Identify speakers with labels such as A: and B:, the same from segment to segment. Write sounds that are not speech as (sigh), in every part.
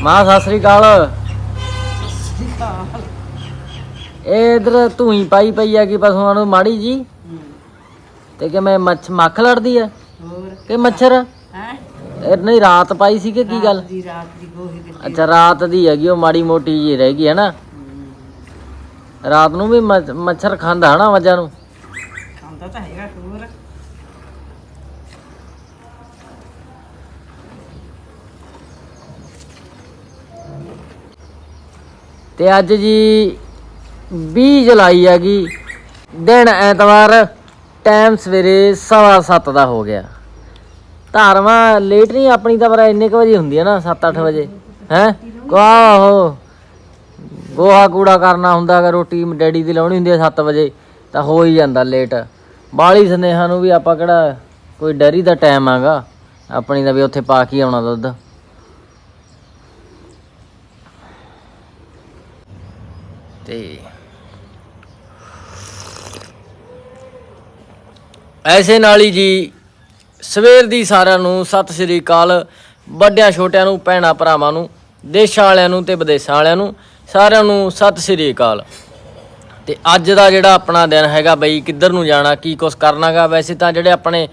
A: ਮਾਂ ਸਤਿ ਸ੍ਰੀ ਅਕਾਲ। ਇਹ ਇਧਰ ਧੂਈ ਪਾਈ ਪਈ ਆ ਕਿ ਪਸ਼ੂਆਂ ਨੂੰ ਮਾੜੀ ਜੀ। ਤੇ ਕਿ ਮੈਂ ਮੱਛ ਮੱਖ ਲੜਦੀ ਆ?
B: ਹੋਰ?
A: ਕਿ ਮੱਛਰ?
B: ਹੈ?
A: ਇਹ ਨਹੀਂ ਰਾਤ ਪਾਈ ਸੀ ਕਿ ਕੀ ਗੱਲ?
B: ਦੀ ਰਾਤ ਦੀ ਗੋਹੀ ਦੇ
A: ਅੱਛਾ ਰਾਤ ਦੀ ਹੈਗੀ ਉਹ ਮਾੜੀ ਮੋਟੀ ਜੀ ਰਹਿ ਗਈ ਹੈ। ਨਾ ਰਾਤ ਨੂੰ ਵੀ ਮੱਛ- ਮੱਛਰ ਖਾਂਦਾ ਹਨਾ ਮੱਝਾਂ ਨੂੰ?
B: ਆਉਂਦਾ ਤਾਂ ਹੈਗਾ ਹੋਰ?
A: ਤੇ ਅੱਜ ਜੀ 20 ਜੁਲਾਈ ਹੈਗੀ ਦਿਨ ਐਤਵਾਰ ਟਾਈਮ ਸਵੇਰੇ 7:30 ਦਾ ਹੋ ਗਿਆ। ਧਾਰਵਾ ਲੇਟ ਨਹੀਂ, ਆਪਣੀ ਤਾਂ ਪਰ ਇੰਨੇ ਕੁ ਵਜੇ ਹੁੰਦੀ ਹੈ ਨਾ 7-8 ਵਜੇ। ਹੈ? ਆਹੋ। ਗੋਹਾ ਕੂੜਾ ਕਰਨਾ ਹੁੰਦਾ ਹੈਗਾ ਰੋਟੀ ਡੈਡੀ ਦੀ ਲਾਉਣੀ ਹੁੰਦੀ ਹੈ 7 ਵਜੇ, ਤਾਂ ਹੋ ਹੀ ਜਾਂਦਾ ਲੇਟ ਬਾਲੀ ਸਨੇਹਾਂ ਨੂੰ ਵੀ ਆਪਾਂ ਕਿਹੜਾ, ਕੋਈ ਡੈਰੀ ਦਾ ਟਾਈਮ ਆਗਾ, ਆਪਣੀ ਦਾ ਵੀ ਉੱਥੇ ਪਾ ਕੇ ਆਉਣਾ ਦੁੱਧ। ਤੇ ਐਸੇ ਨਾਲ ਹੀ ਜੀ ਸਵੇਰ ਦੀ ਸਾਰਿਆਂ ਨੂੰ ਸਤਿ ਸ੍ਰੀ ਅਕਾਲ। ਵੱਡਿਆਂ, ਛੋਟਿਆਂ ਨੂੰ, ਭੈਣਾਂ, ਭਰਾਵਾਂ ਨੂੰ, ਦੇਸ਼ਾਂ ਵਾਲਿਆਂ ਨੂੰ ਤੇ ਵਿਦੇਸ਼ਾਂ ਵਾਲਿਆਂ ਨੂੰ ਸਾਰਿਆਂ ਨੂੰ ਸਤਿ ਸ੍ਰੀ ਅਕਾਲ। ਤੇ ਅੱਜ ਦਾ ਜਿਹੜਾ ਆਪਣਾ ਦਿਨ ਹੈਗਾ ਬਈ, ਕਿੱਧਰ ਨੂੰ ਜਾਣਾ, ਕੀ ਕੁਛ ਕਰਨਾਗਾ, ਵੈਸੇ ਤਾਂ ਜਿਹੜੇ ਆਪਣੇ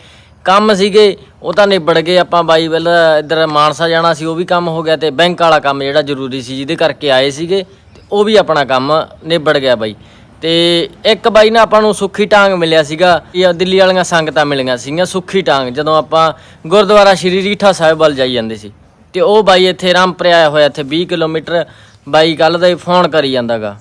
A: ਕੰਮ ਸੀਗੇ, ਉਹ ਤਾਂ ਨਿਬੜ ਗਏ। ਆਪਾਂ ਬਾਈ ਵੱਲ ਇੱਧਰ ਮਾਨਸਾ ਜਾਣਾ ਸੀ, ਉਹ ਵੀ ਕੰਮ ਹੋ ਗਿਆ ਤੇ ਬੈਂਕ ਵਾਲਾ ਕੰਮ ਜਿਹੜਾ ਜ਼ਰੂਰੀ ਸੀ, ਜਿਹਦੇ ਕਰਕੇ ਆਏ ਸੀਗੇ। ਉਹ ਵੀ ਆਪਣਾ ਕੰਮ ਨਿਬੜ ਗਿਆ ਬਾਈ। ਤੇ ਇੱਕ ਬਾਈ ਨਾ ਆਪਾਂ ਨੂੰ ਸੁੱਖੀ ਟਾਂਗ ਮਿਲਿਆ ਸੀਗਾ ਇਹ ਦਿੱਲੀ ਵਾਲੀਆਂ ਸੰਗਤਾਂ ਮਿਲੀਆਂ ਸੀਗੀਆਂ, ਸੁੱਖੀ ਟਾਂਗ, ਜਦੋਂ ਆਪਾਂ ਗੁਰਦੁਆਰਾ ਸ਼੍ਰੀ ਰੀਠਾ ਸਾਹਿਬ ਵੱਲ ਜਾਈ ਜਾਂਦੇ ਸੀ। ਤੇ ਉਹ ਬਾਈ ਇੱਥੇ ਰਾਮਪੁਰ ਆਇਆ ਹੋਇਆ, ਇੱਥੇ 20 ਕਿਲੋਮੀਟਰ ਬਾਈ ਕੱਲ ਦਾ ਹੀ ਫੋਨ ਕਰੀ ਜਾਂਦਾਗਾ।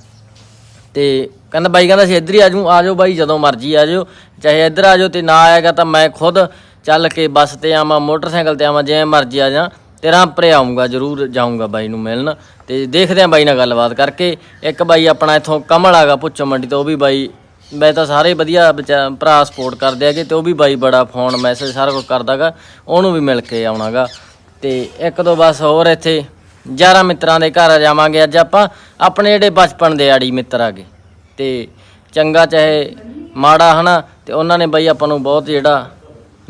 A: ਤੇ ਕਹਿੰਦਾ ਬਾਈ, ਕਹਿੰਦਾ ਸੀ ਇੱਧਰ ਹੀ ਆਜੂ ਆਜੋ ਬਾਈ, ਜਦੋਂ ਮਰਜ਼ੀ ਆਜੋ ਚਾਹੇ ਇੱਧਰ ਆਜੋ ਤੇ ਨਾ ਆਏਗਾ ਤਾਂ ਮੈਂ ਖੁਦ ਚੱਲ ਕੇ ਬੱਸ ਤੇ ਆਵਾਂ, ਮੋਟਰਸਾਈਕਲ ਤੇ ਆਵਾਂ, ਜਿਵੇਂ ਮਰਜ਼ੀ ਆ ਜਾ ਤੇਰਾ ਰਾਮਪਰੇ ਆਉਂਗਾ, ਜ਼ਰੂਰ ਜਾਊਂਗਾ ਬਾਈ ਨੂੰ ਮਿਲਣ। ਤੇ ਦੇਖਦੇ ਆਂ ਬਾਈ ਨਾਲ ਗੱਲਬਾਤ ਕਰਕੇ। ਇੱਕ ਬਾਈ ਆਪਣਾ ਇੱਥੋਂ ਕਮਲ ਆਗਾ ਪੁੱਛੋ ਮੰਡੀ ਤੋਂ, ਉਹ ਵੀ ਬਾਈ, ਮੈਂ ਤਾਂ ਸਾਰੇ ਵਧੀਆ ਬੱਚਾ- ਭਰਾ ਸਪੋਰਟ ਕਰਦੇ ਹੈਗੇ ਤੇ ਉਹ ਵੀ ਬਾਈ ਬੜਾ ਫੋਨ ਮੈਸੇਜ ਸਾਰਾ ਕੁਝ ਕਰਦਾਗਾ, ਉਹਨੂੰ ਵੀ ਮਿਲ ਕੇ ਆਉਣਾਗਾ। ਤੇ ਇੱਕ ਦੋ ਬਸ ਹੋਰ ਇੱਥੇ 11 ਮਿੱਤਰਾਂ ਦੇ ਘਰ ਜਾਵਾਂਗੇ ਅੱਜ ਆਪਾਂ। ਆਪਣੇ ਜਿਹੜੇ ਬਚਪਨ ਦੇ ਆੜੀ ਮਿੱਤਰ ਆਗੇ। ਤੇ ਚੰਗਾ ਚਾਹੇ ਮਾੜਾ ਹਨਾ, ਤੇ ਉਹਨਾਂ ਨੇ ਬਾਈ ਆਪਾਂ ਨੂੰ ਬਹੁਤ ਜਿਹੜਾ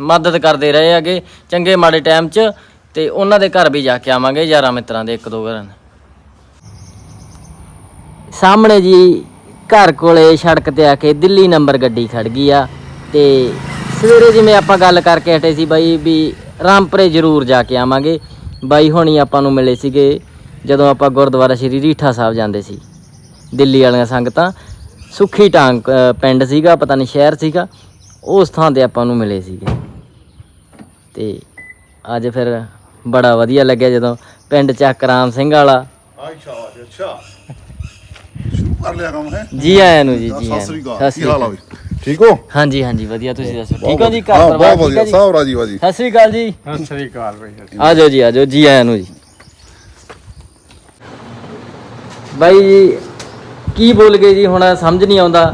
A: ਮਦਦ ਕਰਦੇ ਰਹੇ ਹੈਗੇ। ਚੰਗੇ ਮਾੜੇ ਟਾਈਮ 'ਚ ਤੇ ਉਹਨਾਂ ਦੇ ਘਰ ਵੀ ਜਾ ਕੇ ਆਵਾਂਗੇ, ਯਾਰਾਂ ਮਿੱਤਰਾਂ ਦੇ ਇੱਕ ਦੋ ਘਰਾਂ ਸਾਹਮਣੇ ਜੀ ਘਰ ਕੋਲੇ ਸੜਕ ਤੇ ਆ ਕੇ ਦਿੱਲੀ ਨੰਬਰ ਗੱਡੀ ਖੜ ਗਈ ਆ ਤੇ ਸਵੇਰੇ ਜਿਵੇਂ ਆਪਾਂ ਗੱਲ ਕਰਕੇ ਹਟੇ ਸੀ ਬਾਈ ਵੀ ਰਾਮਪੁਰੇ ਜ਼ਰੂਰ ਜਾ ਕੇ ਆਵਾਂਗੇ। ਬਾਈ ਹੁਣੀ ਆਪਾਂ ਨੂੰ ਮਿਲੇ ਸੀਗੇ ਜਦੋਂ ਆਪਾਂ ਗੁਰਦੁਆਰਾ ਸ਼੍ਰੀ ਰੀਠਾ ਸਾਹਿਬ ਜਾਂਦੇ ਸੀ। ਦਿੱਲੀ ਵਾਲੀਆਂ ਸੰਗਤਾਂ। ਸੁੱਖੀ ਟਾਂਗ ਪਿੰਡ ਸੀਗਾ, ਪਤਾ ਨਹੀਂ ਸ਼ਹਿਰ ਸੀਗਾ। ਉਸ ਥਾਂ ਤੇ ਆਪਾਂ ਨੂੰ ਮਿਲੇ ਸੀਗੇ। ਤੇ ਅੱਜ ਫਿਰ ਬੜਾ ਵਧੀਆ ਲੱਗਿਆ ਜਦੋਂ ਪਿੰਡ ਚੱਕ ਰਾਮ ਸਿੰਘ ਵਾਲਾ।
C: ਅੱਛਾ ਅੱਛਾ। ਸ਼ੁਰੂ ਕਰ ਲਿਆ ਕੰਮ ਹੈ?
A: ਜੀ ਆਇਆਂ ਨੂੰ ਜੀ ਜੀ
C: ਸਤਿ ਸ੍ਰੀ
A: ਨੂੰ।
C: ਅਕਾਲ।
A: ਸਤਿ
C: ਕੀ ਹਾਲ ਆ
A: ਅਕਾਲ।
C: ਬਈ? ਠੀਕ ਹੋ?
A: ਹਾਂਜੀ ਹਾਂਜੀ ਵਧੀਆ ਤੁਸੀਂ ਦੱਸੋ? ਠੀਕ ਹੋ
C: ਬਹੁਤ
A: ਜੀ
C: ਵਧੀਆ।
A: ਘਰ
C: ਹਾਂ,
A: ਪਰਿਵਾਰ
C: ਬਹੁਤ
A: ਠੀਕ ਹੈ
C: ਵਧੀਆ।
A: ਜੀ?
C: ਸਭ ਰਾਜੀ ਵਾਜੀ
A: ਸਤਿ ਸ੍ਰੀ ਅਕਾਲ ਜੀ।
D: ਸਤਿ ਸ੍ਰੀ ਅਕਾਲ ਬਈ
A: ਆਜੋ ਜੀ ਆਜੋ ਜੀ ਆਇਆਂ ਨੂੰ ਜੀ। ਬਾਈ ਜੀ ਕੀ ਬੋਲ ਗਏ ਜੀ? ਹੁਣ ਸਮਝ ਨਹੀਂ ਆਉਂਦਾ।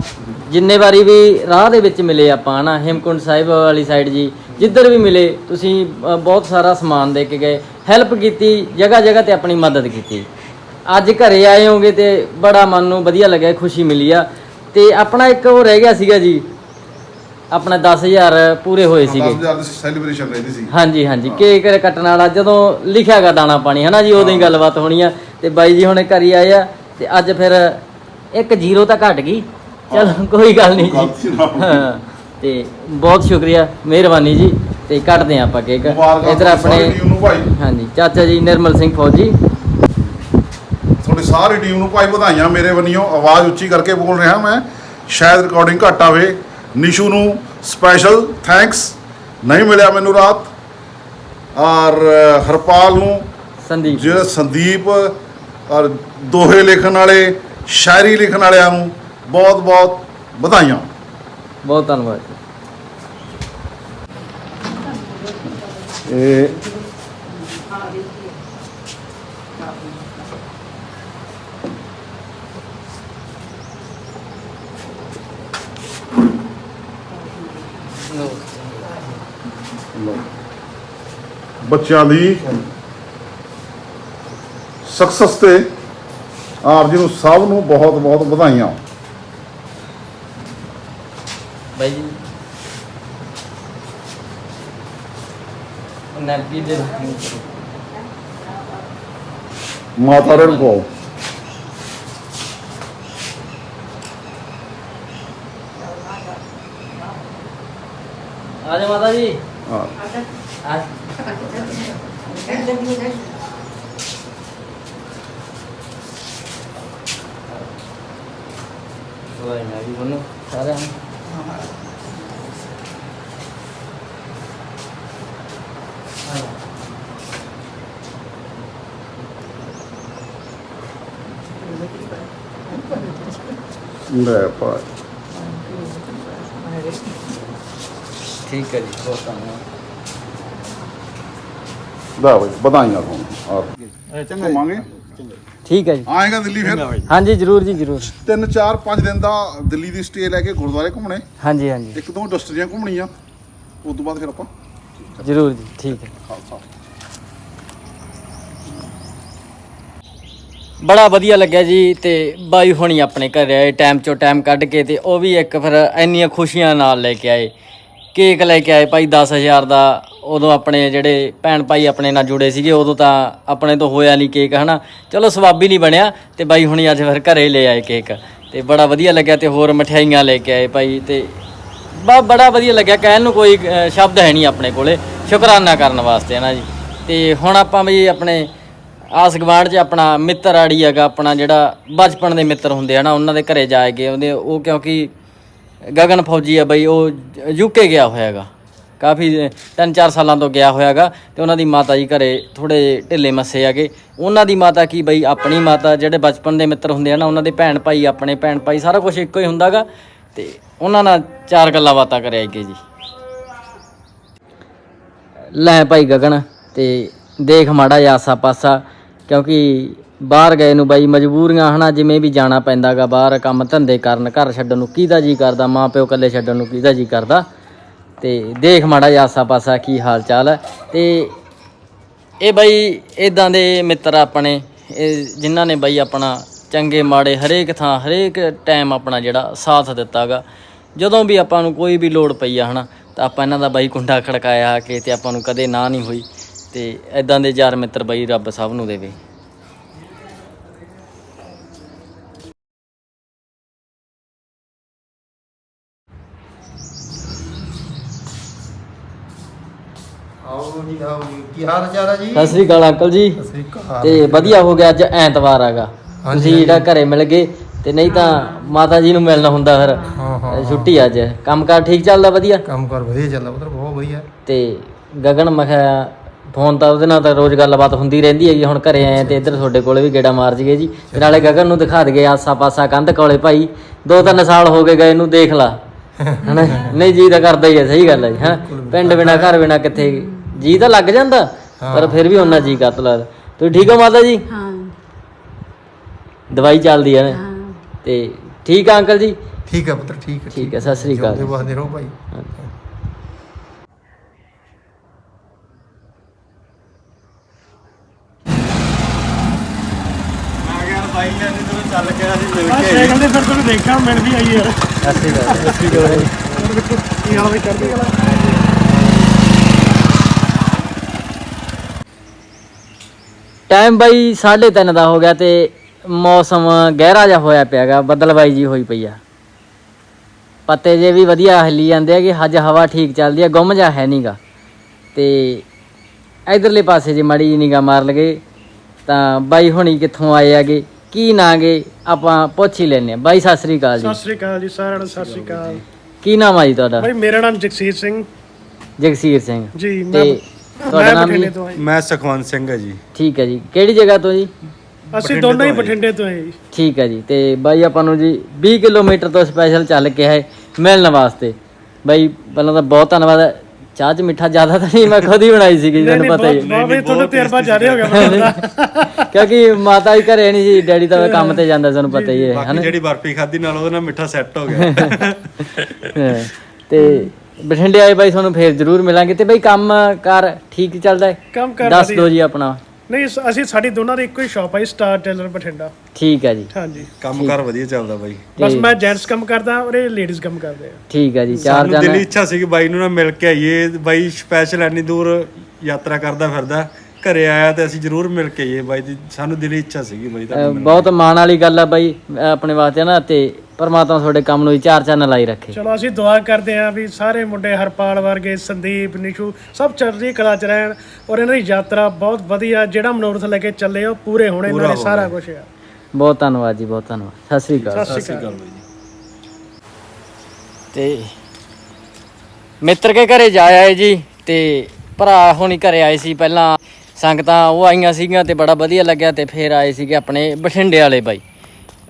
A: ਜਿੰਨੇ ਵਾਰੀ ਵੀ ਰਾਹ ਦੇ ਵਿੱਚ ਮਿਲੇ ਆਪਾਂ ਹਨਾ? ਹੇਮਕੁੰਡ ਸਾਹਿਬ ਵਾਲੀ ਸਾਈਡ ਜੀ ਜਿੱਧਰ ਵੀ ਮਿਲੇ ਤੁਸੀਂ ਬਹੁਤ ਸਾਰਾ ਸਮਾਨ ਦੇ ਕੇ ਗਏ ਹੈਲਪ ਕੀਤੀ ਜਗ੍ਹਾ ਜਗ੍ਹਾ ਤੇ ਆਪਣੀ ਮਦਦ ਕੀਤੀ। ਅੱਜ ਘਰੇ ਆਏ ਹੋਗੇ ਤੇ ਬੜਾ ਮਨ ਨੂੰ ਵਧੀਆ ਲੱਗਿਆ ਖੁਸ਼ੀ ਮਿਲੀ ਆ। ਤੇ ਆਪਣਾ ਇੱਕ ਉਹ ਰਹਿ ਗਿਆ ਸੀਗਾ ਜੀ ਆਪਣਾ 10000 ਪੂਰੇ ਹੋਏ ਸੀਗੇ।
C: 10000 ਦੀ ਸੈਲੀਬ੍ਰੇਸ਼ਨ ਰਹਿੰਦੀ ਸੀ।
A: ਹਾਂਜੀ ਹਾਂਜੀ ਕੇਕ ਕੱਟਣ ਵਾਲਾ ਜਦੋਂ ਲਿਖਿਆਗਾ ਦਾਣਾ ਪਾਣੀ ਹਨਾ ਜੀ ਉਦੋਂ ਹੀ ਗੱਲਬਾਤ ਹੋਣੀ ਆ। ਤੇ ਬਾਈ ਜੀ ਹੁਣੇ ਘਰੀ ਆਏ ਆ ਤੇ ਅੱਜ ਫਿਰ ਇੱਕ ਜ਼ੀਰੋ ਤਾਂ ਘਟ ਗਈ। ਚਲ ਕੋਈ ਗੱਲ ਨਹੀਂ ਜੀ। ਹਾਂ। ਤੇ ਬਹੁਤ ਸ਼ੁਕਰੀਆ ਮਿਹਰਬਾਨੀ ਜੀ ਤੇ ਕੱਟਦੇ ਆ ਆਪਾਂ ਕੇਕ। ਇਧਰ ਆਪਣੇ ਹਾਂਜੀ ਚਾਚਾ ਜੀ ਨਿਰਮਲ ਸਿੰਘ ਫੌਜੀ।
C: ਤੁਹਾਡੀ ਸਾਰੀ ਟੀਮ ਨੂੰ ਭਾਈ ਵਧਾਈਆਂ ਮੇਰੇ ਵੱਲੋਂ। ਆਵਾਜ਼ ਉੱਚੀ ਕਰਕੇ ਬੋਲ ਰਿਹਾ ਮੈਂ। ਸ਼ਾਇਦ ਰਿਕਾਰਡਿੰਗ ਘੱਟ ਆਵੇ। ਨਿਸ਼ੂ ਨੂੰ ਸਪੈਸ਼ਲ ਥੈਂਕਸ ਨਹੀਂ ਮਿਲਿਆ ਮੈਨੂੰ ਰਾਤ। ਔਰ ਹਰਪਾਲ ਨੂੰ
A: ਸੰਦੀਪ।
C: ਜਿਹੜਾ ਸੰਦੀਪ ਔਰ ਦੋਹੇ ਲਿਖਣ ਵਾਲੇ ਸ਼ਾਇਰੀ ਲਿਖਣ ਵਾਲਿਆਂ ਨੂੰ ਬਹੁਤ ਬਹੁਤ ਵਧਾਈਆਂ।
A: ਬਹੁਤ ਧੰਨਵਾਦ ਜੀ।
C: ਇਹ ਬੱਚਿਆਂ ਦੀ ਸਕਸੈਸ ਤੇ ਆਪ ਜੀ ਨੂੰ ਸਭ ਨੂੰ ਬਹੁਤ ਬਹੁਤ ਵਧਾਈਆਂ
A: ਬਾਈ ਜੀ ਨੈਪਕਿਨ ਦੇ
C: ਮਾਤਾ ਰਨ ਕੋ
A: ਆ ਜਾ ਮਾਤਾ ਜੀ
C: ਹਾਂ
A: ਆ ਕੋਈ ਨਾ ਜੀ ਬੋਲੋ ਸਾਰਿਆਂ ਨੂੰ
C: ਲੈ ਪਾ
A: ਠੀਕ ਹੈ ਜੀ ਬਹੁਤ ਧੰਨਵਾਦ।
C: ਲੈ ਬਈ ਵਧਾਈਆਂ ਤੁਹਾਨੂੰ ਆ ਚੰਗਾ ਮੰਗੇ
A: ਠੀਕ ਹੈ ਜੀ।
C: ਆਏਗਾ ਦਿੱਲੀ ਫਿਰ?
A: ਹਾਂਜੀ ਜਰੂਰ ਜੀ ਜਰੂਰ।
C: ਤਿੰਨ ਚਾਰ ਪੰਜ ਦਿਨ ਦਾ ਦਿੱਲੀ ਦੀ ਸਟੇ ਲੈ ਕੇ ਗੁਰਦੁਆਰੇ ਘੁੰਮਣੇ।
A: ਹਾਂਜੀ ਹਾਂਜੀ।
C: ਇੱਕ ਦੋ ਇੰਡਸਟਰੀਆਂ ਘੁੰਮਣੀਆਂ। ਉਸ ਤੋਂ ਬਾਅਦ ਫਿਰ ਆਪਾਂ
A: ਜਰੂਰ ਜੀ ਠੀਕ ਹੈ।
C: ਖਾਲਸਾ
A: ਬੜਾ ਵਧੀਆ ਲੱਗਿਆ ਜੀ ਤੇ ਬਾਈ ਹੁਣੀ ਆਪਣੇ ਘਰੇ ਆਏ ਟਾਈਮ ਚੋਂ ਟਾਈਮ ਕੱਢ ਕੇ ਤੇ ਉਹ ਵੀ ਇੱਕ ਫਿਰ ਇੰਨੀਆਂ ਖੁਸ਼ੀਆਂ ਨਾਲ ਲੈ ਕੇ ਆਏ। ਕੇਕ ਲੈ ਕੇ ਆਏ ਭਾਈ 10000 ਦਾ, ਉਦੋਂ ਆਪਣੇ ਜਿਹੜੇ ਭੈਣ ਭਾਈ ਆਪਣੇ ਨਾਲ ਜੁੜੇ ਸੀਗੇ, ਉਦੋਂ ਤਾਂ ਆਪਣੇ ਤੋਂ ਹੋਇਆ ਨਹੀਂ ਕੇਕ ਹਨਾ? ਚਲੋ ਸਵਾਬੀ ਨਹੀਂ ਬਣਿਆ ਤੇ ਬਾਈ ਹੁਣੀ ਅੱਜ ਫਿਰ ਘਰੇ ਲੈ ਆਏ ਕੇਕ ਤੇ ਬੜਾ ਵਧੀਆ ਲੱਗਿਆ ਤੇ ਹੋਰ ਮਠਿਆਈਆਂ ਲੈ ਕੇ ਆਏ ਭਾਈ ਤੇ ਬਾ, ਬੜਾ ਵਧੀਆ ਲੱਗਿਆ, ਕਹਿਣ ਨੂੰ ਕੋਈ ਸ਼ਬਦ ਹੈ ਨਹੀਂ ਆਪਣੇ ਕੋਲੇ। ਸ਼ੁਕਰਾਨਾ ਕਰਨ ਵਾਸਤੇ ਨਾ ਜੀ? ਤੇ ਹੁਣ ਆਪਾਂ ਵੀ ਆਪਣੇ ਆਸ ਗਵਾਂਢ 'ਚ ਆਪਣਾ ਮਿੱਤਰ ਆੜੀ ਹੈਗਾ, ਆਪਣਾ ਜਿਹੜਾ ਬਚਪਨ ਦੇ ਮਿੱਤਰ ਹੁੰਦੇ ਆ ਨਾ, ਉਹਨਾਂ ਦੇ ਘਰੇ ਜਾਏਗੇ ਉਹਦੇ ਉਹ ਕਿਉਂਕਿ ਗਗਨ ਫੌਜੀ ਆ ਬਈ, ਉਹ ਯੂਕੇ ਗਿਆ ਹੋਇਆ ਹੈਗਾ। ਕਾਫੀ 3-4 ਸਾਲਾਂ ਤੋਂ ਗਿਆ ਹੋਇਆ ਹੈਗਾ ਤੇ ਉਹਨਾਂ ਦੀ ਮਾਤਾ ਜੀ ਘਰੇ ਥੋੜੇ ਢਿੱਲੇ ਮੱਸੇ ਹੈਗੇ। ਉਹਨਾਂ ਦੀ ਮਾਤਾ ਕੀ ਬਈ, ਆਪਣੀ ਮਾਤਾ ਜਿਹੜੇ ਬਚਪਨ ਦੇ ਮਿੱਤਰ ਹੁੰਦੇ ਆ ਨਾ, ਉਹਨਾਂ ਦੇ ਭੈਣ ਭਾਈ, ਆਪਣੇ ਭੈਣ ਭਾਈ ਸਾਰਾ ਕੁਝ ਇੱਕੋ ਹੀ ਹੁੰਦਾਗਾ ਤੇ ਉਹਨਾਂ ਨਾਲ ਚਾਰ ਗੱਲਾਂ ਬਾਤਾਂ ਕਰਿਆ ਕੇ ਜੀ। ਲੈ ਭਾਈ ਗਗਨ, ਤੇ ਦੇਖ ਮਾੜਾ ਜਿਹਾ ਆਸਾ ਪਾਸਾ ਕਿਉਂਕਿ ਬਾਹਰ ਗਏ ਨੂੰ ਬਾਈ ਮਜਬੂਰੀਆਂ ਹਨਾ, ਜਿਵੇਂ ਵੀ ਜਾਣਾ ਪੈਂਦਾਗਾ ਬਾਹਰ, ਕੰਮ ਧੰਦੇ ਕਰਨ, ਘਰ ਛੱਡਣ ਨੂੰ ਕਿਹਦਾ ਜੀ ਕਰਦਾ, ਮਾਂ ਪਿਓ ਇਕੱਲੇ ਛੱਡਣ ਨੂੰ ਕਿਹਦਾ ਜੀ ਕਰਦਾ। ਤੇ ਦੇਖ ਮਾੜਾ ਜਿਹਾ ਆਸਾ ਪਾਸਾ ਕੀ ਹਾਲ ਚਾਲ ਹੈ। ਤੇ ਇਹ ਬਾਈ ਇਦਾਂ ਦੇ ਮਿੱਤਰ ਆਪਣੇ, ਇਹ ਜਿਨ੍ਹਾਂ ਨੇ ਬਾਈ ਆਪਣਾ ਚੰਗੇ ਮਾੜੇ ਹਰੇਕ ਥਾਂ, ਹਰੇਕ ਟਾਈਮ ਆਪਣਾ ਜਿਹੜਾ ਸਾਥ ਦਿੱਤਾਗਾ। ਜਦੋਂ ਵੀ ਆਪਾਂ ਨੂੰ ਕੋਈ ਵੀ ਲੋੜ ਪਈ ਆ ਹਨਾ, ਤਾਂ ਆਪਾਂ ਇਹਨਾਂ ਦਾ ਬਾਈ ਕੁੰਡਾ ਖੜਕਾਇਆ ਆ ਕੇ ਤੇ ਆਪਾਂ ਨੂੰ ਕਦੇ ਨਾ ਨਹੀਂ ਹੋਈ। ਤੇ ਇਦਾਂ ਦੇ ਯਾਰ ਮਿੱਤਰ ਬਾਈ ਰੱਬ ਸਭ ਨੂੰ ਦੇਵੇ।
D: ਆਓ ਜੀ ਆਓ ਜੀ। ਕੀ ਹਾਲ ਚਾਲ ਹੈ ਜੀ?
A: ਸਤਿ ਸ੍ਰੀ ਅਕਾਲ ਅੰਕਲ ਜੀ।
D: ਸ੍ਰੀ ਅਕਾਲ।
A: ਤੇ ਵਧੀਆ ਹੋ ਗਿਆ ਅੱਜ ਐਤਵਾਰ ਆਗਾ। ਤੁਸੀਂ ਜਿਹੜਾ ਘਰੇ ਮਿਲ ਗਏ ਤੇ ਨਹੀਂ ਤਾਂ ਮਾਤਾ ਜੀ ਨੂੰ ਮਿਲਣਾ ਹੁੰਦਾ ਫਿਰ।
D: ਹਾਂ ਹਾਂ
A: ਛੁੱਟੀ ਅੱਜ। ਕੰਮਕਾਰ ਠੀਕ ਚੱਲਦਾ ਵਧੀਆ?
D: ਕੰਮ ਕਰ ਵਧੀਆ ਚੱਲਦਾ ਪੁੱਤਰ ਬਹੁਤ ਵਧੀਆ।
A: ਤੇ ਗਗਨ ਮੈਂ ਕਿਹਾ ਫੋਨ ਤਾਂ ਉਹਦੇ ਨਾਲ ਤਾਂ ਰੋਜ਼ ਗੱਲਬਾਤ ਹੁੰਦੀ ਰਹਿੰਦੀ ਹੈਗੀ ਹੁਣ ਘਰੇ ਆਏ ਆ ਤੇ ਇੱਧਰ ਤੁਹਾਡੇ ਕੋਲੇ ਵੀ ਗੇੜਾ ਮਾਰ ਜੀਏ ਜੀ। ਤੇ ਨਾਲੇ ਗਗਨ ਨੂੰ ਦਿਖਾ ਦਈਏ ਆਸਾ ਪਾਸਾ ਕੰਧ ਕੋਲੇ ਭਾਈ ਦੋ ਤਿੰਨ ਸਾਲ ਹੋ ਗਏ ਗਏ ਨੂੰ ਦੇਖ ਲਾ। ਹਨਾ? ਨਹੀਂ ਜੀ ਤਾਂ ਕਰਦਾ ਹੀ ਹੈ ਸਹੀ ਗੱਲ ਹੈ ਜੀ ਹਾਂ। ਪਿੰਡ ਬਿਨਾ ਘਰ ਬਿਨਾ ਕਿੱਥੇ ਜੀ ਤਾਂ ਲੱਗ ਜਾਂਦਾ ਪਰ ਫਿਰ ਵੀ ਉਹਨਾਂ ਜੀ ਕੱਤ ਲੱਗਦਾ ਤੁਸੀਂ ਠੀਕ ਹੋ ਮਾਤਾ ਜੀ?
B: ਹਾਂ।
A: ਦਵਾਈ ਚੱਲਦੀ ਹੈ ਨਾ?
B: ਹਾਂ।
A: ਤੇ ਠੀਕ ਆ ਅੰਕਲ ਜੀ?
D: ਠੀਕ ਹੈ ਪੁੱਤਰ ਠੀਕ ਹੈ
A: ਠੀਕ ਹੈ ਸਤਿ ਸ੍ਰੀ ਅਕਾਲ
D: ਜਿਉਂਦੇ ਵਸਦੇ ਰਹੋ ਭਾਈ।
E: ਸਾਈਕਲ ਤੇ ਫਿਰ ਤੁਹਾਨੂੰ ਦੇਖਾਂ ਮਿਲ ਵੀ ਆਈ ਯਾਰ
A: ਸਤਿ ਸ੍ਰੀ ਅਕਾਲ
E: ਕੀ ਹਾਲ ਵੀ ਕਰਦੀ ਗੱਲ
A: ਟਾਈਮ ਬਾਈ 3:30 ਦਾ ਹੋ ਗਿਆ ਤੇ ਮੌਸਮ ਗਹਿਰਾ ਜਿਹਾ ਹੋਇਆ ਪਿਆਗਾ ਬੱਦਲਬਾਈ ਜੀ ਹੋਈ ਪਈ ਆ। ਪੱਤੇ ਜੇ ਵੀ ਵਧੀਆ ਹਿੱਲੀ ਜਾਂਦੇ ਆ ਕਿ ਅੱਜ ਹਵਾ ਠੀਕ ਚੱਲਦੀ ਆ ਗੁੰਮ ਜਾ ਹੈ ਨਹੀਂਗਾ ਤੇ ਇਧਰਲੇ ਪਾਸੇ ਜੇ ਮੜੀ ਨਿਗਾ ਮਾਰ ਲਗੇ ਤਾਂ ਬਾਈ ਹੁਣੀ ਕਿੱਥੋਂ ਆਏ ਆਗੇ ਕੀ ਨਾਂਗੇ ਆਪਾਂ ਪੁੱਛ ਹੀ ਲੈਨੇ ਆ ਬਾਈ ਸਤਿ ਸ੍ਰੀ ਅਕਾਲ ਜੀ।
E: ਸਤਿ ਸ੍ਰੀ ਅਕਾਲ ਜੀ ਸਾਰਿਆਂ ਨੂੰ ਸਤਿ ਸ੍ਰੀ ਅਕਾਲ
A: ਕੀ ਨਾਮ ਆ ਜੀ ਤੁਹਾਡਾ?
E: ਭਾਈ ਮੇਰਾ ਨਾਮ ਜਗਸੀਰ ਸਿੰਘ।
A: ਜਗਸੀਰ ਸਿੰਘ।
E: ਜੀ ਮੈਂ
A: ਤੇ ਤੁਹਾਡਾ
E: ਮੈਂ
A: ਨਾਮ
E: ਬਠਿੰਡੇ
A: ਜੀ
E: ਤੋਂ।
F: ਮੈਂ ਸੁਖਵੰਤ ਸਿੰਘ ਹੈ ਜੀ।
A: ਠੀਕ ਹੈ ਜੀ। ਕਿਹੜੀ ਜਗ੍ਹਾ ਤੋਂ ਜੀ?
E: ਅਸੀਂ ਦੋਨੋਂ ਹੀ ਬਠਿੰਡੇ ਤੋਂ ਹਾਂ ਜੀ।
A: ਠੀਕ ਹੈ ਜੀ। ਤੇ ਬਾਈ ਆਪਾਂ ਨੂੰ ਜੀ 20 ਕਿਲੋਮੀਟਰ ਤੋਂ ਸਪੈਸ਼ਲ ਚੱਲ ਕੇ ਹੈ ਮਿਲਣ ਵਾਸਤੇ ਬਾਈ ਪਹਿਲਾਂ ਤਾਂ ਬਹੁਤ ਧੰਨਵਾਦ ਹੈ। ਚਾਹ ਚ ਮਿੱਠਾ ਜ਼ਿਆਦਾ ਤਾਂ ਨਹੀਂ ਮੈਂ ਖੁਦ ਹੀ ਬਣਾਈ ਸੀਗੀ ਤੁਹਾਨੂੰ ਪਤਾ ਹੀ
E: ਬਹੁਤ ਬਹੁਤ ਵੀ ਤੁਹਾਨੂੰ ਤਜਰਬਾ ਜ਼ਿਆਦਾ ਹੋ ਗਿਆ ਮੈਨੂੰ ਲੱਗਦਾ।
A: ਹੈ। ਕਿਉਂਕਿ ਮਾਤਾ ਹੀ ਘਰੇ ਨਹੀਂ ਸੀ ਡੈਡੀ ਤਾਂ ਕੰਮ ਤੇ ਜਾਂਦਾ ਤੁਹਾਨੂੰ ਪਤਾ ਹੀ ਹੈ
F: ਬਾਕੀ
A: ਹਨਾ?
F: ਜਿਹੜੀ ਬਰਫੀ ਖਾਧੀ ਨਾਲ ਉਹਦੇ ਨਾਲ ਮਿੱਠਾ ਸੈੱਟ ਹੋ ਗਿਆ।
A: ਹਾਂ। ਤੇ ਬਠਿੰਡੇ ਆਏ ਬਾਈ ਤੁਹਾਨੂੰ ਫੇਰ ਜ਼ਰੂਰ ਮਿਲਾਂਗੇ। ਤੇ ਬਾਈ ਕੰਮ ਕਾਰ ਠੀਕ ਚੱਲਦਾ ਹੈ?
E: ਕੰਮ ਕਰ
A: ਦੱਸ ਦਿਓ ਜੀ ਆਪਣਾ।
E: ਨਹੀਂ ਸ- ਅਸੀਂ ਸਾਡੀ ਦੋਨਾਂ ਦੀ ਇੱਕੋ ਹੀ ਸ਼ਾਪ ਹੈ ਸਟਾਰ ਟੇਲਰ ਬਠਿੰਡਾ।
A: ਠੀਕ ਹੈ ਜੀ।
E: ਹਾਂਜੀ।
F: ਕੰਮ ਕਾਰ ਵਧੀਆ ਚੱਲਦਾ ਬਾਈ।
E: ਬਸ ਮੈਂ ਜੈਂਟਸ ਕੰਮ ਕਰਦਾ ਔਰ ਇਹ ਲੇਡੀਜ਼ ਕੰਮ ਕਰਦੇ ਆ।
A: ਠੀਕ ਹੈ ਜੀ ਚਾਰ
F: ਸਾਨੂੰ ਦਿਲੀ
A: ਜਣ
F: ਇੱਛਾ ਸੀ ਕਿ ਬਾਈ ਨੂੰ ਨਾ ਮਿਲ ਕੇ ਆਈਏ। ਬਾਈ ਸਪੈਸ਼ਲ ਇੰਨੀ ਦੂਰ ਯਾਤਰਾ ਕਰਦਾ ਫਿਰਦਾ ਘਰੇ ਆਇਆ ਤੇ ਅਸੀਂ ਜ਼ਰੂਰ ਮਿਲ ਕੇ ਆਈਏ। ਬਾਈ ਦੀ ਸਾਨੂੰ ਦਿਲੀ ਇੱਛਾ ਸੀਗੀ ਬਾਈ
A: ਅਹ ਬਹੁਤ ਮਾਣ ਵਾਲੀ ਗੱਲ ਆ ਬਾਈ ਅਹ ਆਪਣੇ ਵਾਸਤੇ ਨਾ ਤੇ ਪਰਮਾਤਮਾ ਤੁਹਾਡੇ ਕੰਮ ਨੂੰ ਹੀ ਚਾਰ ਚੰਨ ਲਾਈ ਰੱਖੇ।
E: ਚਲੋ ਅਸੀਂ ਦੁਆ ਕਰਦੇ ਹਾਂ ਵੀ ਸਾਰੇ ਮੁੰਡੇ ਹਰਪਾਲ ਵਰਗੇ ਸੰਦੀਪ ਨਿਸ਼ੂ ਸਭ ਚੜ੍ਹਦੀ ਕਲਾ ਚ ਰਹਿਣ ਔਰ ਇਹਨਾਂ ਦੀ ਯਾਤਰਾ ਬਹੁਤ ਵਧੀਆ ਜਿਹੜਾ ਮਨੋਰਥ ਲੈ ਕੇ ਚੱਲੇ ਉਹ ਪੂਰੇ ਹੋਣੇ ਇਹਨਾਂ ਨੇ ਸਾਰਾ ਕੁਝ ਆ।
A: ਬਹੁਤ ਧੰਨਵਾਦ ਜੀ ਬਹੁਤ ਧੰਨਵਾਦ। ਸਤਿ ਸ੍ਰੀ ਅਕਾਲ।
E: ਸਤਿ ਸ਼੍ਰੀ ਅਕਾਲ।
A: ਤੇ ਮਿੱਤਰ ਕੇ ਘਰੇ ਜਾ ਆਏ ਜੀ ਤੇ ਭਰਾ ਹੁਣੀ ਘਰੇ ਆਏ ਸੀ ਪਹਿਲਾਂ। ਸੰਗਤਾਂ ਉਹ ਆਈਆਂ ਸੀਗੀਆਂ ਤੇ ਬੜਾ ਵਧੀਆ ਲੱਗਿਆ ਤੇ ਫੇਰ ਆਏ ਸੀਗੇ ਆਪਣੇ ਬਠਿੰਡੇ ਵਾਲੇ ਬਾਈ।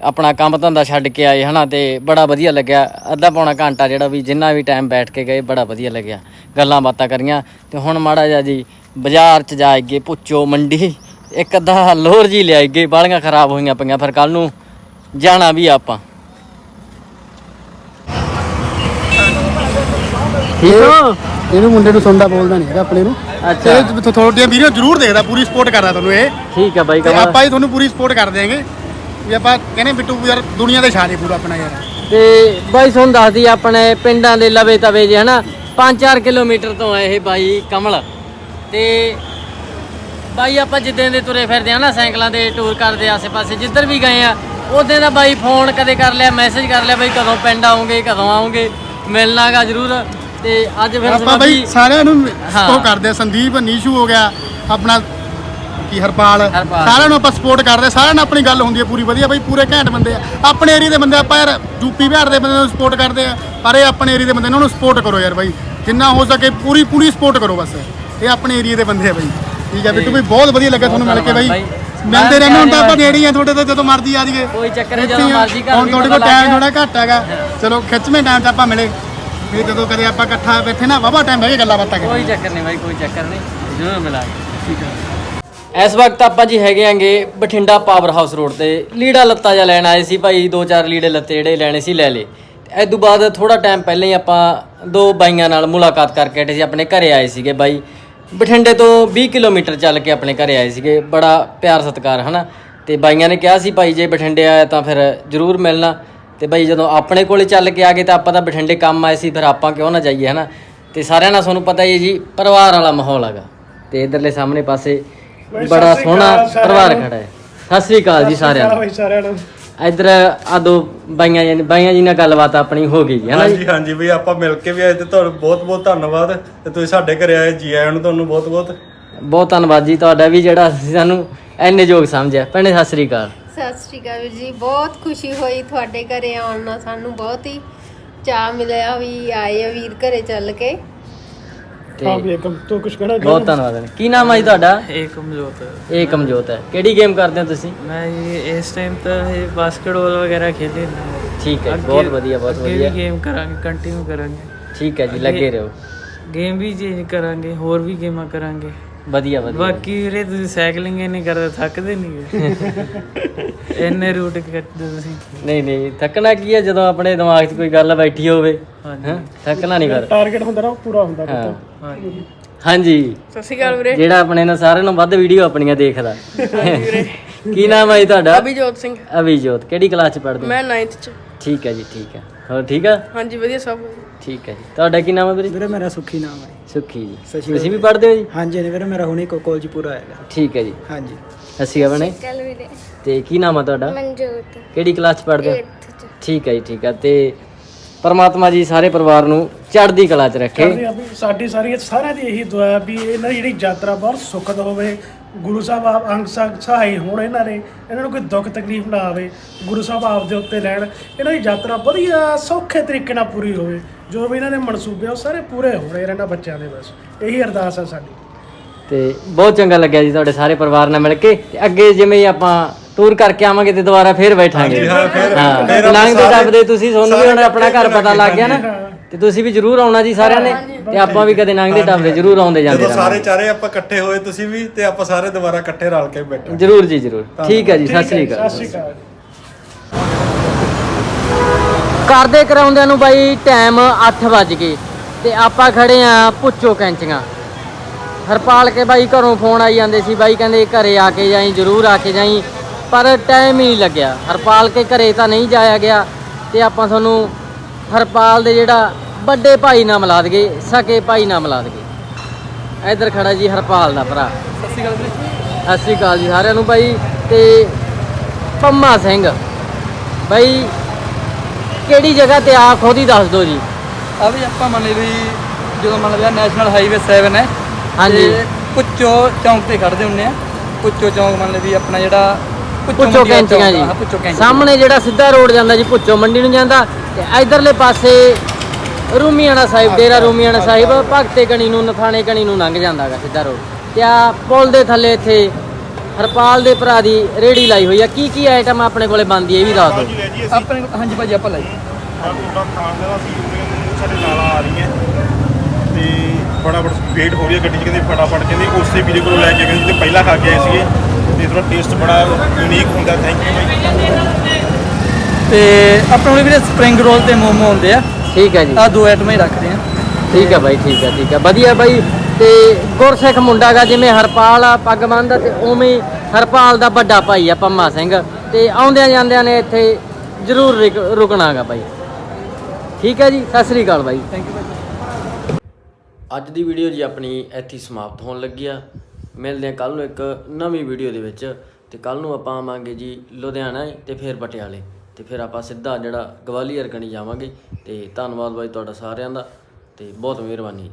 A: ਆਪਣਾ ਕੰਮ ਧੰਦਾ ਛੱਡ ਕੇ ਆਏ ਹਨਾ ਤੇ ਬੜਾ ਵਧੀਆ ਲੱਗਿਆ। ਅੱਧਾ ਪੌਣਾ ਘੰਟਾ ਜਿਹੜਾ ਵੀ ਜਿੰਨਾ ਵੀ ਟਾਈਮ ਬੈਠ ਕੇ ਗਏ ਬੜਾ ਵਧੀਆ ਲੱਗਿਆ। ਗੱਲਾਂ ਬਾਤਾਂ ਕਰੀਆਂ। ਤੇ ਹੁਣ ਮਾੜਾ ਜਿਹਾ ਜੀ ਬਾਜ਼ਾਰ ਚ ਜਾਏਗੇ ਪੁੱਛੋ ਮੰਡੀ ਇੱਕ ਅੱਧਾ ਲੋਹਰ ਜੀ ਲਿਆਏਗੇ ਬਾਲੀਆਂ ਖਰਾਬ ਹੋਈਆਂ ਪਈਆਂ ਫਿਰ ਕੱਲ ਨੂੰ ਜਾਣਾ ਵੀ ਆਪਾਂ। ਠੀਕ ਹੋ?
G: ਇਹਨੂੰ ਮੁੰਡੇ ਨੂੰ ਸੁਣਦਾ ਬੋਲਦਾ ਨਹੀਂ ਹੈਗਾ ਆਪਣੇ ਨੂੰ।
A: ਅੱਛਾ।
G: ਤੁਹਾਡੀਆਂ ਵੀਡੀਓ ਜ਼ਰੂਰ ਦੇਖਦਾ ਪੂਰੀ ਸਪੋਰਟ ਕਰਦਾ ਤੁਹਾਨੂੰ ਇਹ।
A: ਠੀਕ ਹੈ ਬਾਈ
G: ਆਪਾਂ ਹੀ ਤੁਹਾਨੂੰ ਪੂਰੀ ਸਪੋਰਟ ਕਰ ਦਿਆਂਗੇ। ਵੀ ਆਪਾਂ ਕਹਿੰਦੇ ਬਿੱਟੂ ਯਾਰ ਦੁਨੀਆ ਦੇ ਦੇ ਪੂਰਾ ਆਪਣਾ ਯਾਰ।
A: ਤੇ ਬਾਈ ਤੁਹਾਨੂੰ ਦੱਸਦੀ ਆਪਣੇ ਪਿੰਡਾਂ ਦੇ ਲਵੇ ਤਵੇ ਜੇ ਹਨਾ 5-4 ਕਿਲੋਮੀਟਰ ਤੋਂ ਆ ਇਹ ਬਾਈ ਕਮਲ। ਤੇ ਬਾਈ ਆਪਾਂ ਜਿੱਦਾਂ ਦੇ ਤੁਰੇ ਫਿਰਦੇ ਆ ਨਾ ਸਾਈਕਲਾਂ ਦੇ ਟੂਰ ਕਰਦੇ ਆਸੇ-ਪਾਸੇ ਜਿੱਧਰ ਵੀ ਗਏ ਆ ਉਦੋਂ ਦਾ ਬਾਈ ਫੋਨ ਕਦੇ ਕਰ ਲਿਆ ਮੈਸੇਜ ਕਰ ਲਿਆ ਬਾਈ ਕਦੋਂ ਪਿੰਡ ਆਉਂਗੇ ਕਦੋਂ ਆਉਂਗੇ ਮਿਲਣਾਗਾ ਜ਼ਰੂਰ। ਤੇ ਅੱਜ ਫਿਰ
G: ਆਪਾਂ ਬਈ
A: ਸਮਾਧੀ-
G: ਸਾਰਿਆਂ ਨੂੰ
A: ਹਾਂ।
G: ਸਪੋਰਟ ਕਰਦੇ ਆ ਸੰਦੀਪ ਨੀਸ਼ੂ ਹੋ ਗਿਆ ਆਪਣਾ ਕੀ ਹਰਪਾਲ
A: ਹਰਪਾਲ।
G: ਸਾਰਿਆਂ ਨੂੰ ਆਪਾਂ ਸਪੋਰਟ ਕਰਦੇ ਆ, ਸਾਰਿਆਂ ਨਾਲ ਆਪਣੀ ਗੱਲ ਹੁੰਦੀ ਹੈ ਪੂਰੀ ਵਧੀਆ ਬਈ ਪੂਰੇ ਘੈਂਟ ਬੰਦੇ ਆ। ਆਪਣੇ ਏਰੀਆ ਦੇ ਬੰਦੇ ਆਪਾਂ ਯਾਰ ਯੂਪੀ ਬਿਹਾਰ ਦੇ ਬੰਦੇ ਨੂੰ ਸਪੋਰਟ ਕਰਦੇ ਆ ਪਰ ਇਹ ਆਪਣੇ ਏਰੀਆ ਦੇ ਬੰਦੇ ਨੇ ਉਹਨੂੰ ਸਪੋਰਟ ਕਰੋ ਯਾਰ ਬਾਈ। ਜਿੰਨਾ ਹੋ ਸਕੇ ਪੂਰੀ ਪੂਰੀ ਸਪੋਰਟ ਕਰੋ ਬਸ। ਇਹ ਆਪਣੇ ਏਰੀਆ ਦੇ ਬੰਦੇ ਆ ਬਾਈ। ਠੀਕ ਹੈ ਬਿੱਟੂ ਬਈ ਬਹੁਤ ਵਧੀਆ ਲੱਗਾ ਤੁਹਾਨੂੰ ਮਿਲ ਕੇ ਬਾਈ।
A: ਬਾਈ।
G: ਮਿਲਦੇ ਰਹਿੰਦੇ ਹੁਣ ਤਾਂ ਆਪਾਂ ਨੇੜੇ ਹੀ ਆ ਤੁਹਾਡੇ ਤੋਂ ਜਦੋਂ ਮਰਜ਼ੀ ਆ ਜਾਈਏ।
A: ਕੋਈ ਚੱਕਰ ਨਹੀਂ,
G: ਇੱਥੇ
A: ਜਦੋਂ
G: ਹੀ ਆ।
A: ਮਰਜ਼ੀ ਘਰ
G: ਹੁਣ
A: ਵੀ
G: ਤੁਹਾਡੇ
A: ਪਤਾ
G: ਕੋਲ
A: ਲੱਗ
G: ਟਾਈਮ। ਥੋੜਾ ਘੱਟ ਹੈਗਾ। ਚਲੋ ਖਿੱਚਵੇਂ ਟਾਈਮ 'ਚ ਆਪਾਂ ਮਿਲੇ। ਫਿਰ ਜਦੋਂ ਕਦੇ ਆਪਾਂ ਇਕੱਠਾ ਬੈਠੇ ਨਾ ਵਾਵਾ ਟਾਈਮ ਬਹਿ ਕੇ ਗੱਲਾਂ ਬਾਤਾਂ ਕਰੀਏ।
A: ਕੋਈ ਚੱਕਰ ਨਹੀਂ ਬਾਈ ਕੋਈ ਚੱਕਰ ਨਹੀਂ। ਜ਼ਰੂਰ ਮਿਲਾਂਗੇ। ਠੀਕ ਹੈ। ਇਸ ਵਕਤ ਆਪਾਂ ਜੀ ਹੈਗੇ ਆਂਗੇ ਬਠਿੰਡਾ ਪਾਵਰ ਹਾਊਸ ਰੋਡ ਤੇ। ਲੀੜਾ ਲੱਤਾ ਜਿਹਾ ਲੈਣ ਆਏ ਸੀ ਭਾਈ, ਦੋ ਚਾਰ ਲੀੜੇ ਲੱਤੇ ਜਿਹੜੇ ਲੈਣੇ ਸੀ ਲੈ ਲੇ ਇਸ ਤੋਂ ਬਾਅਦ ਥੋੜਾ ਟਾਈਮ ਪਹਿਲਾਂ ਹੀ ਆਪਾਂ ਦੋ ਬਾਈਆਂ ਨਾਲ ਮੁਲਾਕਾਤ ਕਰਕੇ ਹਟੇ ਸੀ, ਆਪਣੇ ਘਰੇ ਆਏ ਸੀਗੇ ਬਾਈ। ਬਠਿੰਡੇ ਤੋਂ 20 ਕਿਲੋਮੀਟਰ ਚੱਲ ਕੇ ਆਪਣੇ ਘਰੇ ਆਏ ਸੀਗੇ, ਬੜਾ ਪਿਆਰ ਸਤਿਕਾਰ, ਹਨਾ? ਤੇ ਬਾਈਆਂ ਨੇ ਕਿਹਾ ਸੀ, ਭਾਈ, ਜੇ ਬਠਿੰਡੇ ਆਇਆ ਤਾਂ ਫਿਰ ਜ਼ਰੂਰ ਮਿਲਣਾ। ਤੇ ਬਾਈ, ਜਦੋਂ ਆਪਣੇ ਕੋਲੇ ਚੱਲ ਕੇ ਆ ਗਏ ਤਾਂ ਆਪਾਂ ਤਾਂ ਬਠਿੰਡੇ ਕੰਮ ਆਏ ਸੀ, ਫਿਰ ਆਪਾਂ ਕਿਉਂ ਨਾ ਜਾਈਏ, ਹਨਾ? ਤੇ ਸਾਰਿਆਂ ਨਾਲ ਤੁਹਾਨੂੰ ਪਤਾ ਹੀ ਹੈ ਜੀ, ਪਰਿਵਾਰ ਵਾਲਾ ਮਾਹੌਲ ਹੈਗਾ। ਤੇ ਇਧਰਲੇ ਸਾਹਮਣੇ ਪਾਸੇ ਬੜਾ ਸੋਹਣਾ ਪਰਿਵਾਰ। ਖੜਾ ਹੈ। ਸਤਿ ਸ੍ਰੀ ਅਕਾਲ ਜੀ ਸਾਰਿਆਂ ਨੂੰ।
E: ਸਾਰਿਆਂ ਨੂੰ।
A: ਇਧਰ ਆ ਦੋ ਬਾਈਆਂ ਜੀ ਬਾਈਆਂ ਜੀ ਨਾਲ ਗੱਲਬਾਤ ਆਪਣੀ ਹੋ ਗਈ ਹੈ ਨਾ ਜੀ?
F: ਹਾਂਜੀ ਹਾਂਜੀ ਬਈ ਆਪਾਂ ਮਿਲ ਕੇ ਵੀ ਆਏ ਤੇ ਤੁਹਾਨੂੰ ਬਹੁਤ ਬਹੁਤ ਧੰਨਵਾਦ ਤੇ ਤੁਸੀਂ ਸਾਡੇ ਘਰੇ ਆਏ ਜੀ ਆਇਆਂ ਨੂੰ ਤੁਹਾਨੂੰ ਬਹੁਤ ਬਹੁਤ।
A: ਬਹੁਤ ਧੰਨਵਾਦ ਜੀ ਤੁਹਾਡਾ ਵੀ ਜਿਹੜਾ ਤੁਸੀਂ ਸਾਨੂੰ ਇੰਨੇ ਯੋਗ ਸਮਝਿਆ। ਭੈਣੇ ਸਤਿ ਸ੍ਰੀ ਅਕਾਲ।
H: ਸਤਿ ਸ਼੍ਰੀ ਅਕਾਲ ਵੀਰ ਜੀ ਬਹੁਤ ਖੁਸ਼ੀ ਹੋਈ ਤੁਹਾਡੇ ਘਰੇ ਆਉਣ ਨਾਲ ਸਾਨੂੰ ਬਹੁਤ ਹੀ ਚਾਅ ਮਿਲਿਆ ਵੀ ਆਏ ਆ ਵੀਰ ਘਰੇ ਚੱਲ ਕੇ।
E: ਹਾਂ
A: ਤੇ
E: ਵੀ ਇੱਕ ਤੂੰ ਕੁਝ ਕਹਿਣਾ
A: ਬਹੁਤ ਧੰਨਵਾਦ ਹੈ। ਕੀ ਨਾਮ ਹੈ ਜੀ ਤੁਹਾਡਾ?
I: ਇਹ ਕਮਜ਼ੋਰ
A: ਇਹ ਕਮਜੋਤ ਹੈ। ਕਿਹੜੀ ਗੇਮ ਕਰਦੇ ਹੋ ਤੁਸੀਂ?
I: ਮੈਂ ਇਹ ਇਸ ਟਾਈਮ ਤਾਂ ਇਹ ਬਾਸਕਟਬਾਲ ਵਗੈਰਾ ਖੇਲੇ
A: ਠੀਕ ਹੈ ਜੀ, ਬਹੁਤ ਵਧੀਆ ਬਹੁਤ ਵਧੀਆ।
I: ਗੇਮ ਕਰਾਂਗੇ ਕੰਟੀਨਿਊ ਕਰਾਂਗੇ।
A: ਠੀਕ ਹੈ ਜੀ ਲੱਗੇ ਰਹੋ।
I: ਗੇਮ ਵੀ ਚੇਂਜ ਕਰਾਂਗੇ ਹੋਰ ਵੀ ਗੇਮਾਂ ਕਰਾਂਗੇ।
A: ਵਧੀਆ ਵਧੀਆ।
I: ਬਾਕੀ ਵੀਰੇ ਤੁਸੀਂ ਸਾਈਕਲਿੰਗ ਹੀ ਨਹੀਂ ਕਰਦੇ ਥੱਕਦੇ ਨਹੀਂ (laughs) ਇੰਨੇ ਰੂਟ ਕੱਟਦੇ ਤੁਸੀਂ।
A: ਨਹੀਂ ਨਹੀਂ ਥੱਕਣਾ ਕੀ ਹੈ ਜਦੋਂ ਆਪਣੇ ਦਿਮਾਗ 'ਚ ਕੋਈ ਗੱਲ ਬੈਠੀ ਹੋਵੇ ਹੈਂ? ਥੱਕਣਾ ਨਹੀਂ ਕਰ
E: ਟਾਰਗੇਟ ਹੁੰਦਾ ਨਾ ਉਹ ਪੂਰਾ ਹੁੰਦਾ
A: ਹਾਂ।
I: ਹਾਂਜੀ।
A: ਹਾਂਜੀ
J: ਸਤਿ ਸ਼੍ਰੀ ਅਕਾਲ ਵੀਰੇ।
A: ਜਿਹੜਾ ਆਪਣੇ ਨਾਲ ਸਾਰਿਆਂ ਨੂੰ ਵੱਧ ਵੀਡੀਓ ਆਪਣੀਆਂ ਦੇਖਦਾ। ਕੀ ਨਾਮ ਹੈ ਜੀ ਤੁਹਾਡਾ?
J: ਅਭਿਜੋਤ ਸਿੰਘ।
A: ਅਭਿਜੋਤ ਕਿਹੜੀ ਕਲਾਸ 'ਚ ਪੜ੍ਹਦੇ ਹੋ?
J: ਮੈਂ 9th ਚ।
A: ਠੀਕ ਹੈ ਜੀ ਠੀਕ ਹੈ। ਹੋਰ ਠੀਕ ਆ?
J: ਹਾਂਜੀ ਵਧੀਆ ਸਭ।
A: ਠੀਕ ਹੈ ਜੀ। ਤੁਹਾਡਾ ਕੀ ਨਾਮ ਹੈ ਵੀਰੇ?
G: ਵੀਰੇ ਮੇਰਾ ਸੁਖੀ ਨਾਮ ਹੈ
A: ਸੁਖੀ ਜੀ। ਤੁਸੀਂ ਵੀ ਪੜ੍ਹਦੇ ਹੋ ਜੀ?
G: ਹਾਂਜੀ ਵੀਰੇ ਮੇਰਾ ਹੁਣੇ ਕਾਲਜ ਪੂਰਾ ਹੋਏਗਾ।
A: ਠੀਕ ਹੈ ਜੀ।
G: ਹਾਂਜੀ।
A: ਅਸੀਂ
H: ਵੀਰੇ।
A: ਤੇ ਕੀ ਨਾਮ ਆ ਤੁਹਾਡਾ?
H: ਮਨਜੋਤ।
A: ਕਿਹੜੀ ਕਲਾਸ 'ਚ ਪੜ੍ਹਦੇ ਹੋ?
H: 8th ਚ।
A: ਠੀਕ ਹੈ ਜੀ ਠੀਕ ਹੈ। ਤੇ ਪਰਮਾਤਮਾ ਜੀ ਸਾਰੇ ਪਰਿਵਾਰ ਨੂੰ ਚੜ੍ਹਦੀ ਕਲਾ 'ਚ ਰੱਖੇ।
E: ਸਾਡੀ ਸਾਰੀ ਸਾਰਿਆਂ ਦੀ ਇਹੀ ਦੁਆ ਹੈ ਵੀ ਇਹਨਾਂ ਦੀ ਜਿਹੜੀ ਯਾਤਰਾ ਬਹੁਤ ਸੁਖਦ ਹੋਵੇ। ਗੁਰੂ ਸਾਹਿਬ ਆਪ ਅੰਗ ਸੰਗ ਸਹਾਈ ਹੋਣ ਇਹਨਾਂ ਨੇ ਇਹਨਾਂ ਨੂੰ ਕੋਈ ਦੁੱਖ ਤਕਲੀਫ ਨਾ ਆਵੇ। ਗੁਰੂ ਸਾਹਿਬ ਆਪ ਦੇ ਉੱਤੇ ਲੈਣ ਇਹਨਾਂ ਦੀ ਯਾਤਰਾ ਵਧੀਆ ਸੌਖੇ ਤਰੀਕੇ ਨਾਲ ਪੂਰੀ ਹੋਵੇ। ਜੋ ਵੀ ਇਹਨਾਂ ਦੇ ਮਨਸੂਬੇ ਉਹ ਸਾਰੇ ਪੂਰੇ ਹੋ ਰਹੇ ਇਹਨਾਂ ਬੱਚਿਆਂ ਦੇ ਬਸ। ਇਹੀ ਅਰਦਾਸ ਹੈ ਸਾਡੀ।
A: ਤੇ ਬਹੁਤ ਚੰਗਾ ਲੱਗਿਆ ਜੀ ਤੁਹਾਡੇ ਸਾਰੇ ਪਰਿਵਾਰ ਨਾਲ ਮਿਲ ਕੇ। ਤੇ ਅੱਗੇ ਜਿਵੇਂ ਆਪਾਂ ਟੂਰ ਕਰਕੇ ਆਵਾਂਗੇ ਤੇ ਦੁਬਾਰਾ ਫੇਰ ਬੈਠਾਂਗੇ।
F: ਹਾਂ, ਫਿਰ-
A: ਹਾਂ
F: ਸਾਰੇ-
A: ਟੱਪਦੇ ਤੁਸੀਂ ਤੁਹਾਨੂੰ ਵੀ ਹੁਣ ਆਪਣਾ ਘਰ ਪਤਾ ਲੱਗ ਗਿਆ ਨਾ। ਤੇ ਤੁਸੀਂ ਵੀ ਜ਼ਰੂਰ ਆਉਣਾ ਜੀ ਸਾਰਿਆਂ ਨੇ ਤੇ ਆਪਾਂ ਵੀ ਕਦੇ ਲੰਘਦੇ ਟੱਪਦੇ ਜ਼ਰੂਰ ਆਉਂਦੇ ਜਾਂਦੇ
F: ਜਦੋਂ ਸਾਰੇ ਚਾਰੇ ਆਪਾਂ ਇਕੱਠੇ ਹੋਏ ਤੁਸੀਂ ਵੀ ਤੇ ਆਪਾਂ ਸਾਰੇ ਦੁਬਾਰਾ ਇਕੱਠੇ ਰਲ ਕੇ ਬੈਠਾਂਗੇ।
A: ਜ਼ਰੂਰ ਜੀ ਜ਼ਰੂਰ। ਠੀਕ ਹੈ ਜੀ ਸਤਿ ਸ੍ਰੀ ਅਕਾਲ।
E: ਸਤਿ ਸ਼੍ਰੀ ਅਕਾਲ।
A: ਕਰਦੇ ਕਰਾਉਂਦਿਆਂ ਨੂੰ ਬਾਈ ਟਾਈਮ 8 ਵੱਜ ਗਏ ਤੇ ਆਪਾਂ ਖੜੇ ਆ ਪੁੱਛੋ ਕੈਂਚੀਆਂ। ਹਰਪਾਲ ਕੇ ਬਾਈ ਘਰੋਂ ਫੋਨ ਆਈ ਜਾਂਦੇ ਸੀ ਬਾਈ ਕਹਿੰਦੇ ਘਰੇ ਆ ਕੇ ਜਾਈ ਜ਼ਰੂਰ ਆ ਕੇ ਜਾਈ। ਪਰ ਟਾਈਮ ਹੀ ਨਹੀਂ ਲੱਗਿਆ। ਹਰਪਾਲ ਕੇ ਘਰੇ ਤਾਂ ਨਹੀਂ ਜਾਇਆ ਗਿਆ ਤੇ ਆਪਾਂ ਤੁਹਾਨੂੰ ਹਰਪਾਲ ਦੇ ਜਿਹੜਾ ਵੱਡੇ ਭਾਈ ਨਾਲ ਮਿਲਾ ਦਗੇ ਸਕੇ ਭਾਈ ਨਾਲ ਮਿਲਾ ਦਗੇ ਇੱਧਰ ਖੜਾ ਜੀ ਹਰਪਾਲ ਦਾ ਭਰਾ। ਸਤਿ ਸ਼੍ਰੀ ਅਕਾਲ ਸਤਿ ਸ਼੍ਰੀ ਅਕਾਲ ਜੀ ਸਾਰਿਆਂ ਨੂੰ ਬਾਈ ਤੇ ਪੰਮਾ ਸਿੰਘ। ਬਾਈ ਕਿਹੜੀ ਜਗ੍ਹਾ ਤੇ ਆ ਖੁਦ ਹੀ ਦੱਸ ਦਿਓ ਜੀ।
J: ਆ ਵੀ ਆਪਾਂ ਮੰਨ ਲਈ ਵੀ ਜਦੋਂ ਮੰਨ ਲਿਆ ਨੈਸ਼ਨਲ ਹਾਈਵੇ 7 ਹੈ
A: ਹਾਂਜੀ।
J: ਪੁੱਚੋ ਚੌਂਕ ਤੇ ਖੜਦੇ ਹੁੰਨੇ ਆ। ਪੁੱਚੋ ਚੌਂਕ ਮੰਨ ਲਈ ਵੀ ਆਪਣਾ ਜਿਹੜਾ ਵਾਲਾ
A: ਕੈਂਚੀਆਂ ਜੀ। ਸਾਹਮਣੇ ਜਿਹੜਾ ਸਿੱਧਾ ਰੋਡ ਜਾਂਦਾ ਜੀ ਪੁੱਚੋ ਮੰਡੀ ਨੂੰ ਜਾਂਦਾ। ਤੇ ਇਧਰਲੇ ਪਾਸੇ ਰੂਮੀਆਣਾ ਸਾਹਿਬ ਡੇਰਾ ਰੂਮੀਆਣਾ ਸਾਹਿਬ ਭਗਤੇ ਕਣੀ ਨੂੰ ਨਥਾਣੇ ਕਣੀ ਨੂੰ ਲੰਘ ਜਾਂਦਾਗਾ ਸਿੱਧਾ ਰੋਡ। ਤੇ ਆ ਪੁਲ ਦੇ ਥੱਲੇ ਇੱਥੇ ਹਰਪਾਲ ਦੇ ਭਰਾ ਦੀ ਰੇੜੀ ਲਾਈ ਹੋਈ ਆ। ਕੀ ਕੀ ਆਈਟਮ ਆਪਣੇ ਕੋਲੇ ਬਣਦੀ ਹੈ ਇਹ ਵੀ ਦੱਸ ਦਿਓ।
J: ਆਪਣੇ ਕੋਲ- ਹਾਂਜੀ ਭਾਜੀ ਆਪਾਂ ਲਈ।
K: ਤੁਹਾਡਾ ਖਾਣ ਦਾ ਸੀ ਸਾਡੇ ਨਾਲ ਆ ਰਹੀ ਹੈ। ਤੇ ਫਟਾਫਟ ਵੇਟ ਹੋ ਰਹੀ ਹੈ ਗੱਡੀ 'ਚ ਕਹਿੰਦੇ ਫਟਾਫਟ ਕਹਿੰਦੇ ਉਸੇ ਵੀਰੇ ਕੋਲੋਂ ਲੈ ਕੇ ਗਏ ਤੇ ਪਹਿਲਾਂ ਖਾ ਕੇ ਆਏ ਸੀਗੇ। ਤੇ ਥੋੜਾ ਟੇਸਟ ਬੜਾ ਯੂਨੀਕ ਹੁੰਦਾ ਥੈਂਕ ਯੂ ਬਾਈ।
J: ਤੇ ਆਪਣੇ ਕੋਲ ਵੀਰੇ ਸਪਰਿੰਗ ਰੋਲ ਤੇ ਮੋਮੋ ਹੁੰਦੇ ਆ।
A: ਠੀਕ ਹੈ ਜੀ।
J: ਆ ਦੋ ਆਈਟਮਾਂ ਹੀ ਰੱਖਦੇ ਆ।
A: ਠੀਕ ਹੈ ਬਾਈ ਠੀਕ ਹੈ ਠੀਕ ਹੈ। ਵਧੀਆ ਬਾਈ ਤੇ ਗੁਰਸਿੱਖ ਮੁੰਡਾ ਗਾ ਜਿਵੇਂ ਹਰਪਾਲ ਆ ਪੱਗ ਬੰਨਦਾ ਤੇ ਉਵੇਂ ਹਰਪਾਲ ਦਾ ਵੱਡਾ ਭਾਈ ਆ ਪੰਮਾ ਸਿੰਘ। ਤੇ ਆਉਂਦਿਆਂ ਜਾਂਦਿਆਂ ਨੇ ਇੱਥੇ ਜ਼ਰੂਰ ਰਿਕ- ਰੁਕਣਾਗਾ ਬਾਈ। ਠੀਕ ਹੈ ਜੀ ਸਤਿ ਸ੍ਰੀ ਅਕਾਲ ਬਾਈ।
J: ਥੈਂਕ ਯੂ
A: ਅੱਜ ਦੀ ਵੀਡੀਓ ਜੀ ਆਪਣੀ ਇੱਥੇ ਸਮਾਪਤ ਹੋਣ ਲੱਗੀ ਆ। ਮਿਲਦੇ ਹਾਂ ਕੱਲ ਨੂੰ ਇੱਕ ਨਵੀਂ ਵੀਡੀਓ ਦੇ ਵਿੱਚ। ਤੇ ਕੱਲ ਨੂੰ ਆਪਾਂ ਆਵਾਂਗੇ ਜੀ ਲੁਧਿਆਣਾ ਤੇ ਫਿਰ ਪਟਿਆਲੇ। ਤੇ ਫਿਰ ਆਪਾਂ ਸਿੱਧਾ ਜਿਹੜਾ ਗਵਾਲੀਅਰ ਕਣੀ ਜਾਵਾਂਗੇ। ਤੇ ਧੰਨਵਾਦ ਬਾਈ ਤੁਹਾਡਾ ਸਾਰਿਆਂ ਦਾ। ਤੇ ਬਹੁਤ ਮਿਹਰਬਾਨੀ